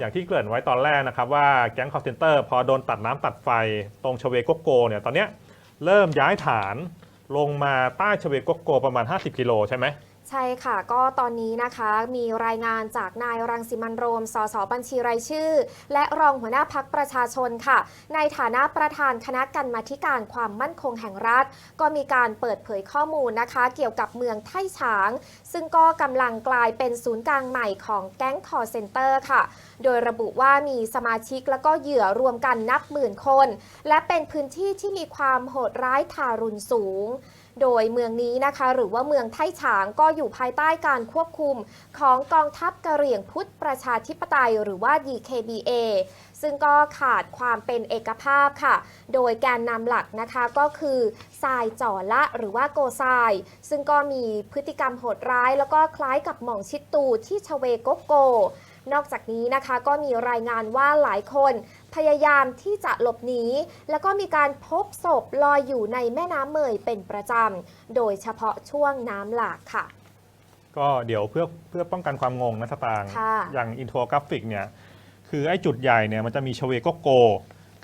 อย่างที่เกริ่นไว้ตอนแรกนะครับว่าแก๊งคอร์เซนเตอร์พอโดนตัดน้ำตัดไฟตรงชเวโกโกเนี่ยตอนเนี้ยเริ่มย้ายฐานลงมาใต้ชเวโกโกประมาณ 50 กิโลใช่ไหม ใช่ค่ะก็ตอนนี้นะคะมีรายงานจากนายรังสิมันโรม สสบัญชีรายชื่อ และรองหัวหน้าพักประชาชนค่ะ ในฐานะประธานคณะกรรมาการความมั่นคงแห่งรัฐ ก็มีการเปิดเผยข้อมูลนะคะ เกี่ยวกับเมืองไท่ฉาง ซึ่งก็กำลังกลายเป็นศูนย์กลางใหม่ของแก๊งคอร์เซนเตอร์ค่ะ โดยระบุว่ามีสมาชิกแล้วก็เหยื่อรวมกันนับหมื่นคน และเป็นพื้นที่ที่มีความโหดร้ายทารุณสูง โดยเมืองนี้นะคะ หรือว่าเมืองไทฉางก็อยู่ภายใต้การควบคุมของกองทัพกะเหรี่ยงพุทธประชาธิปไตย หรือว่า DKBA ซึ่งก็ขาดความเป็นเอกภาพค่ะ โดยแกนนำหลักนะคะก็คือทรายจ่อละหรือว่าโกทราย ซึ่งก็มีพฤติกรรมโหดร้าย แล้วก็คล้ายกับหม่องชิดตูที่ชเวโกโก นอกจากนี้นะคะก็มีรายงานว่าหลายคน พยายามที่จะหลบหนีแล้วก็มีการพบศพลอยอยู่ในแม่น้ำเมยเป็นประจำ โดยเฉพาะช่วงน้ำหลากค่ะ ก็เดี๋ยวเพื่อเพื่อป้องกันความงงนะสตางค์ค่ะ อย่างอินโฟกราฟิกเนี่ยคือไอ้จุดใหญ่เนี่ยมันจะมีชเวโกโก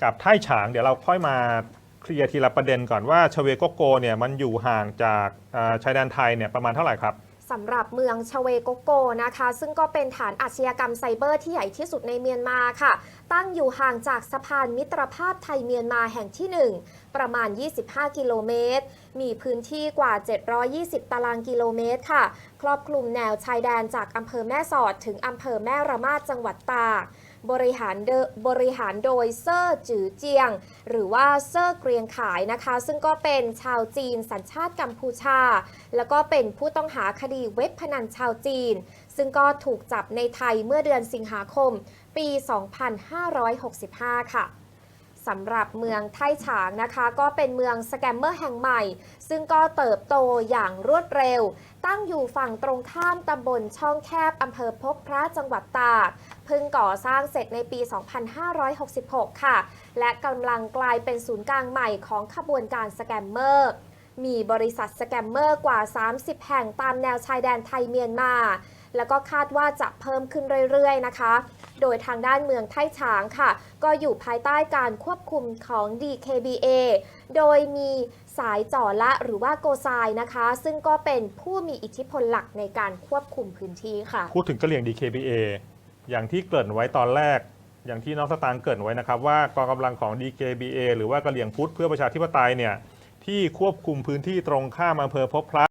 กับไท่ฉางเดี๋ยวเราค่อยมาเคลียร์ทีละประเด็นก่อนว่าชเวโกโกเนี่ยมันอยู่ห่างจากอ่าชายแดนไทยเนี่ยประมาณเท่าไหร่ครับ สำหรับเมืองชเวโกโกนะคะ ซึ่งก็เป็นฐานอาชญากรรมไซเบอร์ที่ใหญ่ที่สุดในเมียนมาค่ะ ตั้งอยู่ห่างจากสะพานมิตรภาพไทยเมียนมาแห่งที่ 1 ประมาณ 25 กิโลเมตร มีพื้นที่กว่า 720 ตารางกิโลเมตรค่ะ ครอบคลุมแนวชายแดนจากอำเภอแม่สอดถึงอำเภอแม่ระมาดจังหวัดตาก บริหารบริหารโดยเซอร์จือเจียง หรือว่าเซอร์เกรียงขายนะคะ ซึ่งก็เป็นชาวจีนสัญชาติกัมพูชา แล้วก็เป็นผู้ต้องหาคดีเว็บพนันชาวจีน ซึ่งก็ถูกจับในไทยเมื่อเดือนสิงหาคม ปี 2565 ค่ะ สำหรับเมืองไทฉางนะคะ ก็เป็นเมืองสแกมเมอร์แห่งใหม่ ซึ่งก็เติบโตอย่างรวดเร็ว ตั้งอยู่ฝั่งตรงข้ามตำบลช่องแคบอำเภอพบพระจังหวัดตากเพิ่งก่อสร้างเสร็จในปี 2566 ค่ะ และกำลังกลายเป็นศูนย์กลางใหม่ของขบวนการสแกมเมอร์ มีบริษัทสแกมเมอร์กว่า 30 แห่งตามแนวชายแดนไทยเมียนมา แล้วก็คาดว่าจะเพิ่มขึ้นเรื่อยๆนะคะ โดยทางด้านเมืองไท่ฉางค่ะ ก็อยู่ภายใต้การควบคุมของ DKBA โดยมีสายจ่อละหรือว่าโกซายนะคะ ซึ่งก็เป็นผู้มีอิทธิพลหลักในการควบคุมพื้นที่ค่ะ พูดถึงกระเหรี่ยง DKBA อย่างที่เกริ่นไว้ตอนแรก อย่างที่น้องสตางค์เกริ่นไว้นะครับว่ากองกำลังของ DKBA หรือว่ากระเหรี่ยงพุทธเพื่อประชาธิปไตยเนี่ย ที่ควบคุมพื้นที่ตรงข้ามอำเภอพบพระ